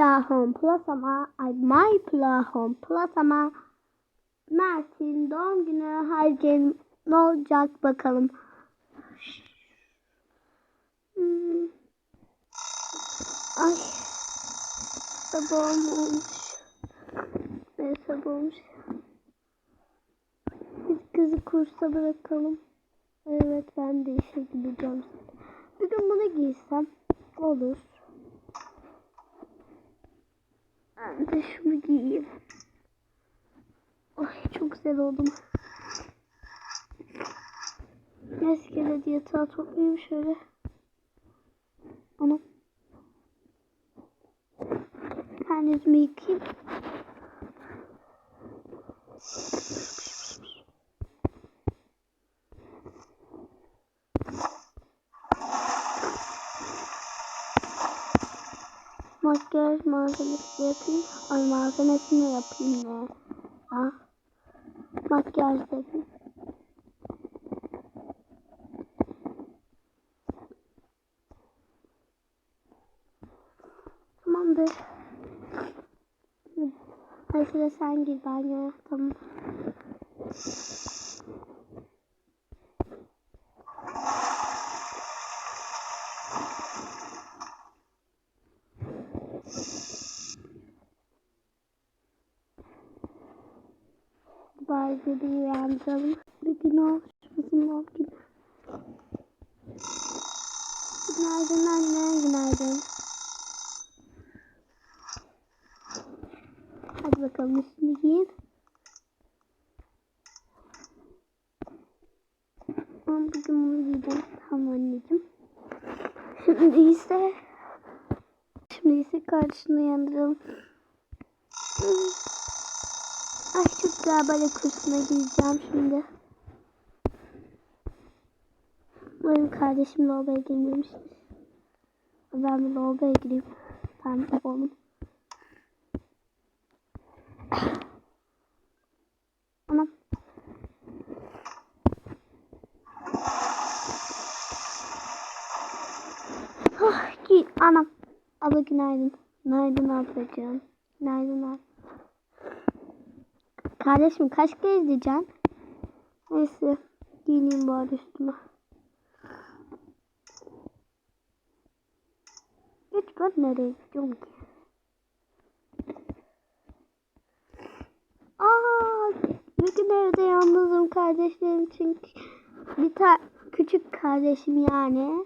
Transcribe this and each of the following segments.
Plahom Plus ama ay My Plahom Plus ama Mert'in doğum günü gün ne olacak bakalım. Hmm. Ay. Sabahım olmuş. Ne sabah olmuş. Biz kızı kursa bırakalım. Evet ben de işe gideceğim. Bir gün bunu giysem olur. Ben de şunu giyeyim. Ay çok güzel oldum. Eskide diye yatağı toplayayım şöyle. Onu. Ben yüzümü yıkayayım. Makyaj malzemesi yapayım. Ay malzemesini yapayım ne? Ha? Makyaj dedim. Tamamdır. Ay sıra sen gir banyoya. Tamam. Uyandıralım. Bir gün olmuşmasın o gün. Günaydın anne, günaydın. Hadi bakalım üstünü giyin. Ben bugün bunu giyeceğim. Tamam anneciğim. Şimdi ise Şimdi ise kardeşini uyandıralım. Ay çok güzel bale kursuna gideceğim şimdi. Benim kardeşim lavaboya girmemiştir. Ben bir lavaboya gireyim. Ben oğlum. Anam. Oh, giy. Anam. Abla günaydın. Günaydın ablacığım. Günaydın abla. Kardeşim kaç kez diyeceksin? Neyse. Giyineyim bari üstüme. Hiç ben nereye gidiyorum ki? Aa, bugün evde yalnızım kardeşlerim çünkü bir tane küçük kardeşim yani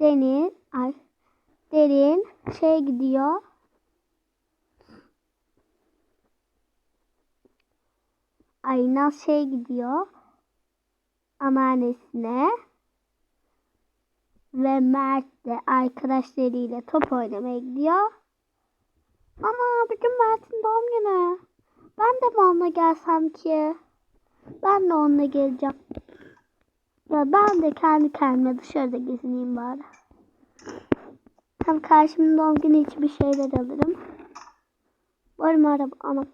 Deniz, ay, Derin şey gidiyor. Ayna şey gidiyor. Anneannesine ve Mert de arkadaşlarıyla top oynamaya gidiyor. Ama bugün Mert'in doğum günü. Ben de mi onunla gelsem ki? Ben de onunla geleceğim. Ya ben de kendi kendime dışarıda gezineyim bari. Hem karşımın doğum günü için bir şeyler alırım. Varım araba anam.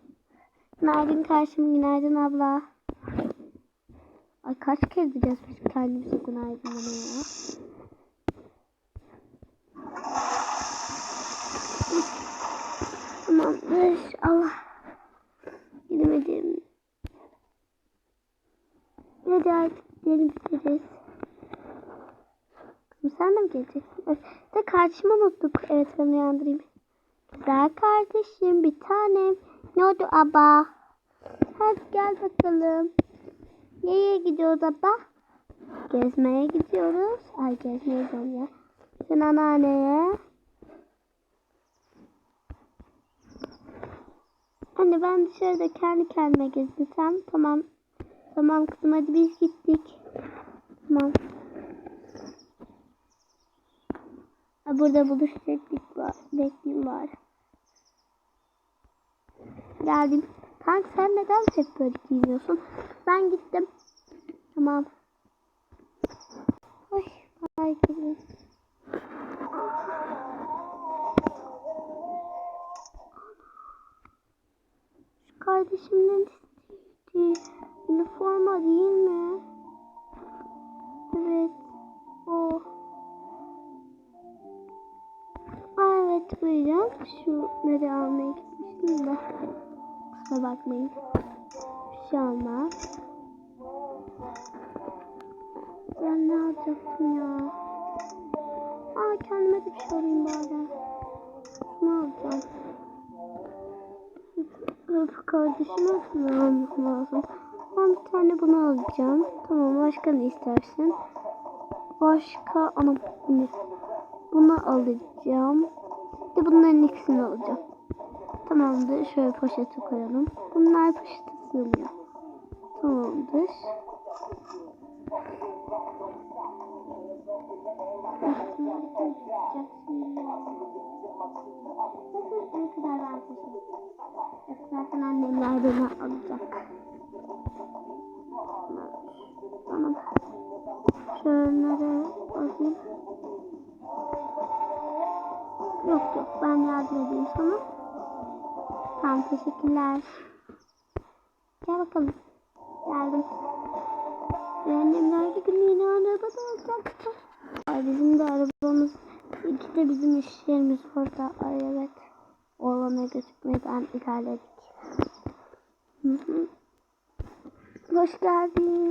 Günaydın karşım, günaydın abla. Ay kaç kez diyeceğiz biz kendimize günaydın bana ya. Tamamdır. Allah. Gidemedim. Hadi artık gidelim biteriz. Sen de mi geleceksin? Evet. De kardeşimi unuttuk. Evet ben uyandırayım. Güzel kardeşim bir tanem. Ne oldu aba? Hadi gel bakalım. Nereye gidiyoruz aba? Gezmeye gidiyoruz. Ay gezmeye gidiyorum ya. Sen anneanneye. Anne ben dışarıda kendi kendime gezinsem. Tamam. Tamam kızım hadi biz gittik. Tamam. Burada buluşacaktık var. Bekleyeyim var. Geldim. Kanka sen neden hep böyle giyiniyorsun? Ben gittim. Tamam. Ay, ay kızım. Şu kardeşimden üniforma değil mi? Evet. O. Aa, evet tıklayacağım. Şu nereye almaya gitmiştim de. Kusura bakmayın. Bir şey olmaz. Ben ne alacaktım ya? Aa kendime de bir şey alayım bari. Ne alacağım? Öf kardeşime şunu almam lazım. Ben bir tane bunu alacağım. Tamam başka ne istersin? Başka ne? Bunu alacağım. Bir de bunların ikisini alacağım. Tamamdır. Şöyle poşete koyalım. Bunlar poşete sığmıyor. Tamamdır. Ne kadar ben Zaten annemler beni alacak. Tamam. Şöyle bakayım. Yok yok ben yardım edeyim sana. Tamam teşekkürler. Gel bakalım. Geldim. Annemler bir gün yeni arabada olacaktı. Ay bizim de arabamız, iki de bizim iş yerimiz orada. Ay evet. Oğlana gözükmeden ilerledik. Hı hı. Hoş geldin.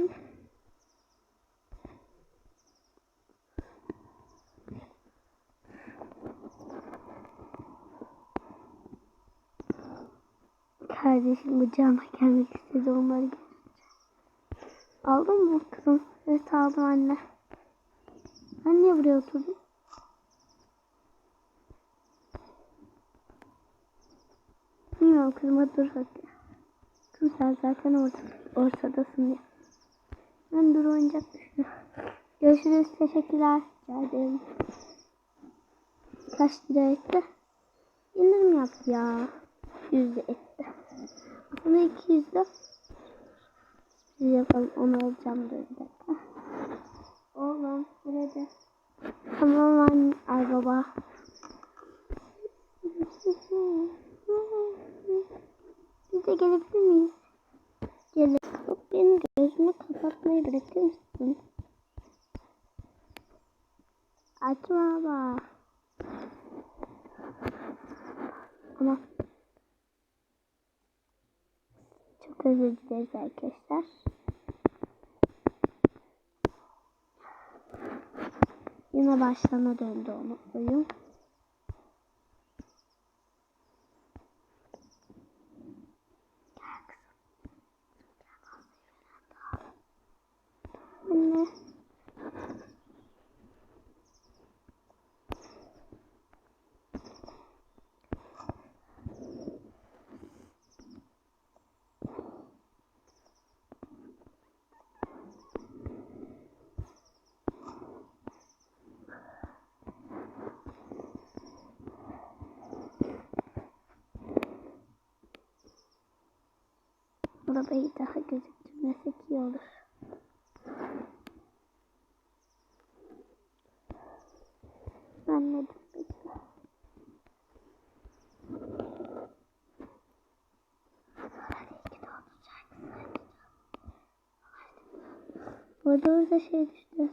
Kardeşim bacağıma gelmek istedi onları görünce. Aldın mı kızım? Evet aldım anne. Ben niye buraya oturdum? Bilmiyorum kızım hadi dur hadi. Kızım sen zaten orta, ortadasın ya. Ben dur oyuncak düştü. Görüşürüz teşekkürler. Ederim. Kaç lira etti? İndirim yaptı ya. 100 etti. Aslında 200 lira. Bir yapalım onu alacağım dur bir dakika. Oğlum burada. Tamam anne. Ay baba. Biz de gelebilir miyiz? Gele. Yok benim gözümü kapatmayı bırakır mısın? Açma baba. Ama çok özür dileriz arkadaşlar. Yine başlama döndü onu oyun. Arabayı daha gözüktürmesek iyi olur. Ben ne demek? Burada orada şey düştü.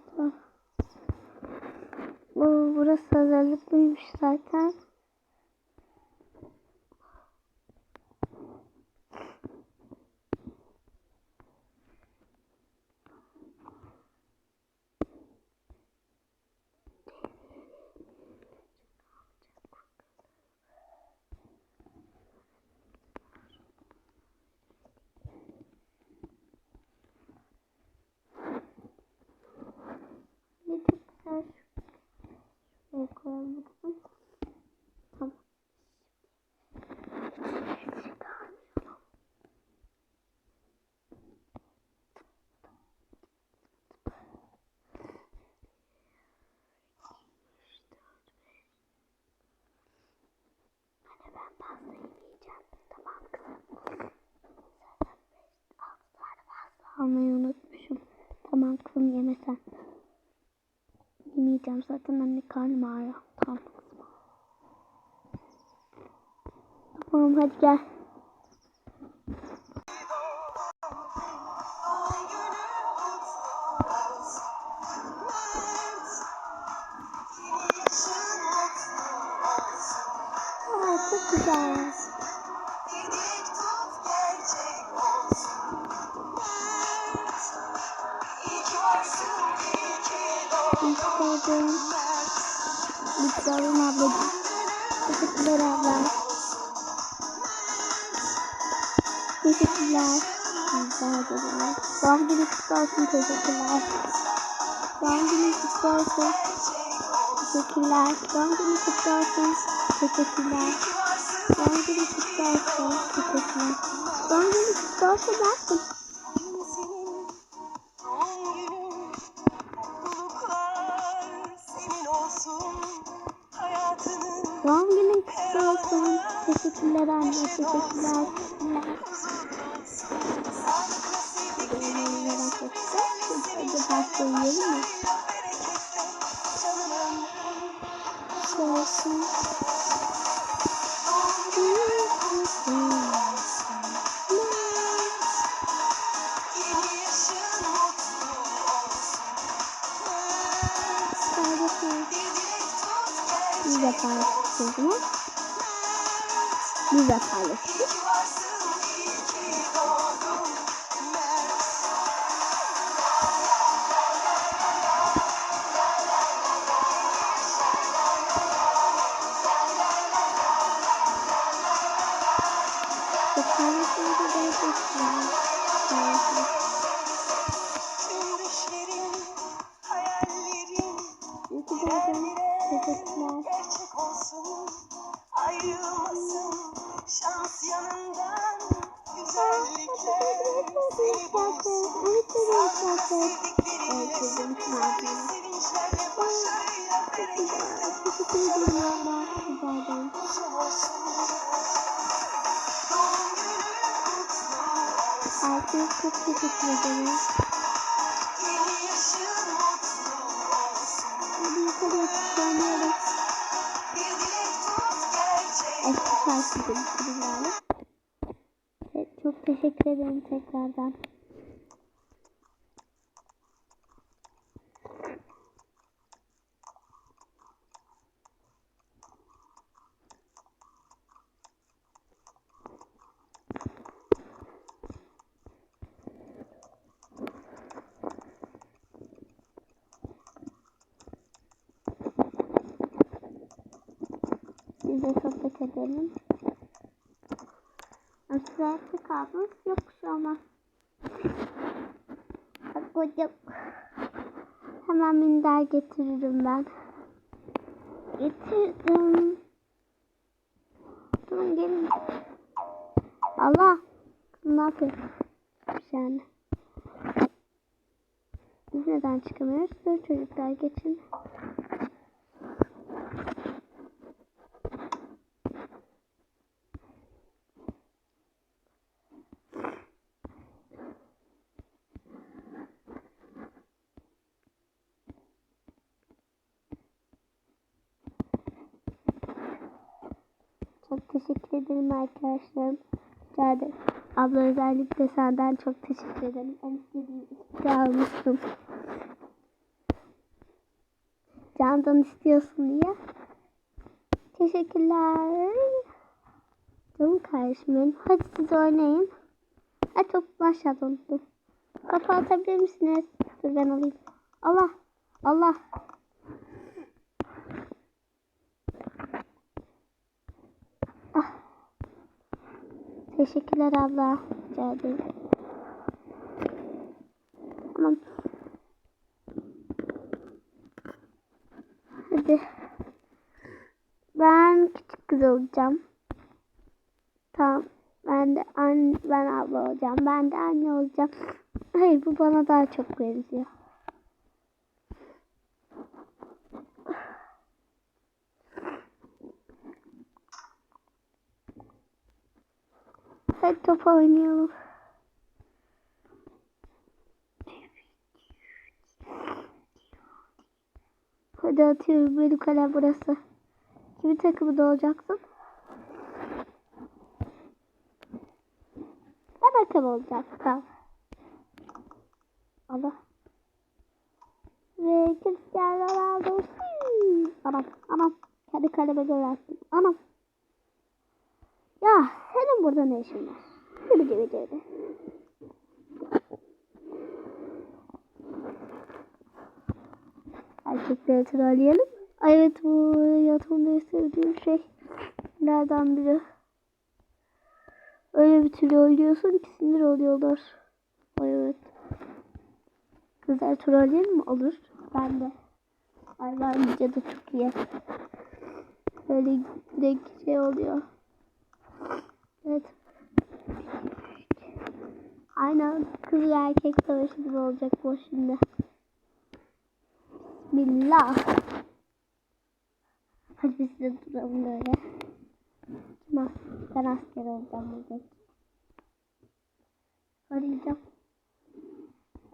Oo, burası hazırlıklıymış zaten. Ne çok güzel. Şuraya koyalım bakalım. Tamam. Hani ben pasta yiyeceğim. Tamam kızım. Zaten beş, altı tane pasta almayı unutmuşum. Tamam kızım yeme sen. Yemeyeceğim zaten anne karnım ağrıyor. Tamam. Tamam hadi gel. Aa çok güzel. Doğdun. İstedim. Lütfen ablacığım. Teşekkürler abla. Teşekkürler. Rica ederim. Doğum günü kutlu olsun. Teşekkürler. Doğum günü kutlu olsun. Teşekkürler. Doğum günü kutlu olsun. Teşekkürler. Doğum günü kutlu olsun. Teşekkürler. Doğum günü kutlu olsun dersin. Teşekkürler anne. Teşekkürler. Hadi pasta yiyelim mi? Şey olsun. Biz de Herkese çok teşekkür ederim. Eski şarkı demiştim yani. Evet, çok teşekkür ederim tekrardan. De sohbet edelim. Sırası kaldınız. Yok bir şey hocam. Hemen minder getiririm ben. Getirdim. Durun gelin. Allah. Ne yapıyor? Bir saniye. Biz neden çıkamıyoruz? Dur çocuklar geçin. Çok teşekkür ederim arkadaşlarım. Rica ederim. Abla özellikle senden çok teşekkür ederim. En istediğim ismi almıştım. Candan istiyorsun diye. Teşekkürler. Canım kardeşim. Hadi siz oynayın. Ay çok başladı unuttum. Kafa atabilir misiniz? Dur ben alayım. Allah. Allah. Teşekkürler abla. Rica ederim. Hadi. Ben küçük kız olacağım. Tamam. Ben de anne, ben abla olacağım. Ben de anne olacağım. Hayır bu bana daha çok benziyor. Hadi top oynayalım. Hadi atıyorum benim kalem burası. Kimin takımında olacaksın? Ben hakem olacağım. Tamam. Allah. Ve Cristiano Ronaldo. Hii. Anam anam. Kendi kaleme göre attım. Anam. burada ne işin var? Yürü yürü. Erkekleri trolleyelim. Evet bu hayatımda en sevdiğim şey. Nereden biri? Öyle bir trollüyorsun ki sinir oluyorlar. Ay evet. Kızlar trolleyelim mi? Olur. Ben de. Ay bence de çok iyi. Böyle direkt şey oluyor. Evet. Aynen kız ve erkek savaşı gibi olacak bu şimdi. Bismillah. Hadi biz de duralım böyle. Tamam. Ben asker olacağım buradaki. Arayacağım.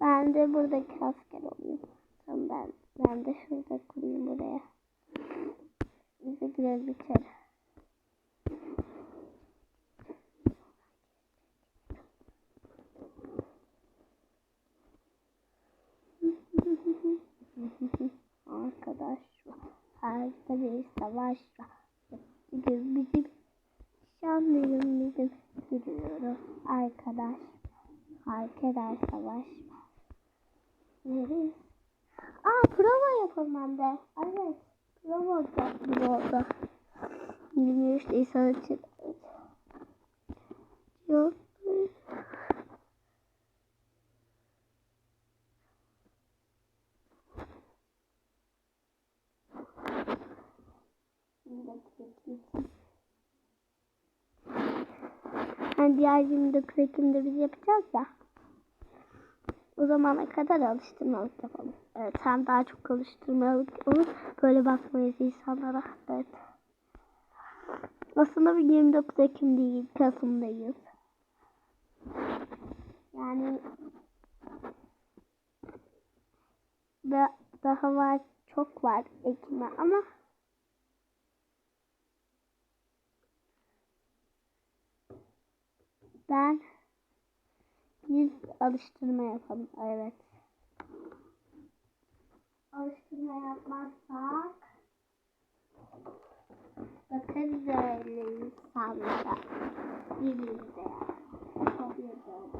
Ben de buradaki asker olayım. Tamam ben, ben de şurada kurayım buraya. Bize girelim içeri. Arkadaş her var. Bugün bizim şanlıyım bizim gidiyorum arkadaş. Arkadaş savaş. Nereye? Aa prova yapalım de. Evet. Prova olacak gibi oldu. 23 Nisan için. Yok. Yani diğer 29 Ekim'de biz yapacağız ya. O zamana kadar alıştırmalık yapalım. Evet hem daha çok alıştırmalık olur. Böyle bakmayız insanlara. Evet. Aslında bir 29 Ekim değil. Kasım'dayız. Yani da, daha var çok var Ekim'e ama ben biz alıştırma yapalım. Evet. Alıştırma yapmazsak bakarız öyle insanlara. Birbirimize yani. Kopyacağız.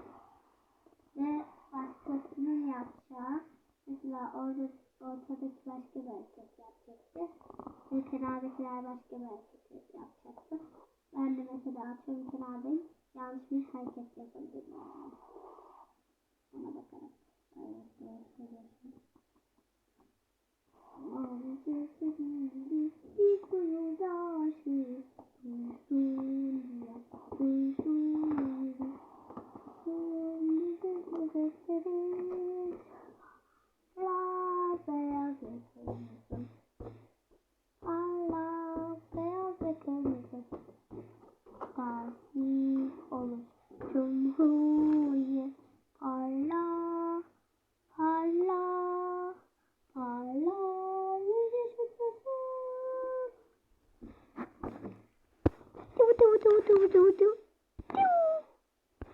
Ve başkasının yapacağı mesela orada ortadaki başka bir hareket yapacaktı. Ve kenardakiler başka bir hareket yapacaktı. Ben de mesela atıyorum kenardayım. Yanlış bir hareket yapabilirim. Ona bakarak. Evet, evet, Gazi olur Cumhuriyet Parla Parla Parla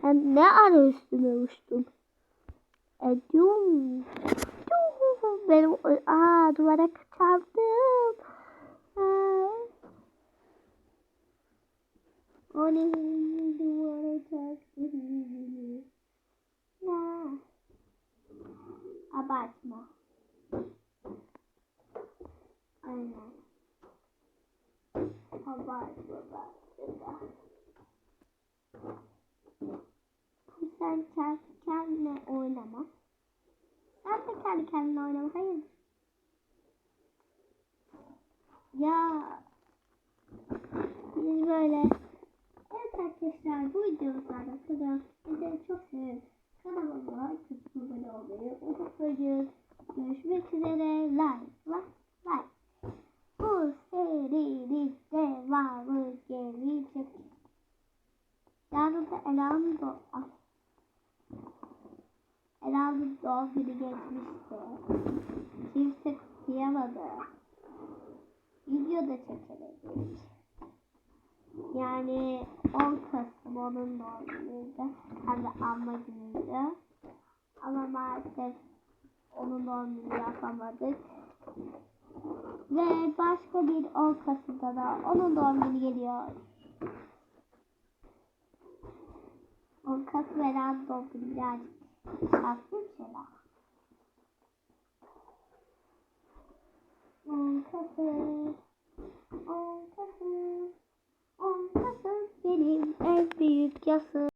Sen ne ara üstüme uçtun? Ediyorum. Benim aa duvara çarptım. Aa. Ne duvara çarptım. Ya. Abartma. Aynen. Abartma de. Sen kendi kendine oynama. Sen de kendi kendine oynama. Hayır. Ya. Biz böyle. Evet arkadaşlar bu videomuzdan da kadar. Sizleri çok seviyorum. Kanalıma abone olmayı unutmayın. Görüşmek üzere. Like, like, like. Bu serinin devamı gelecek. Yarın da Ela'nın doğum. Ela'nın doğum günü geçmişti. Kimse kutlayamadı. Video da çekemedik. Yani 10 Kasım onun doğum günüydü. Hem de anma günüydü. Ama maalesef onun doğum günü yapamadık. Ve başka bir 10 Kasım'da da onun doğum günü geliyor. 10 Kasım veren doğum günü birazcık şanslı bir şey daha. 10 Kasım 10 Kasım 10 Kasım benim en büyük yasım.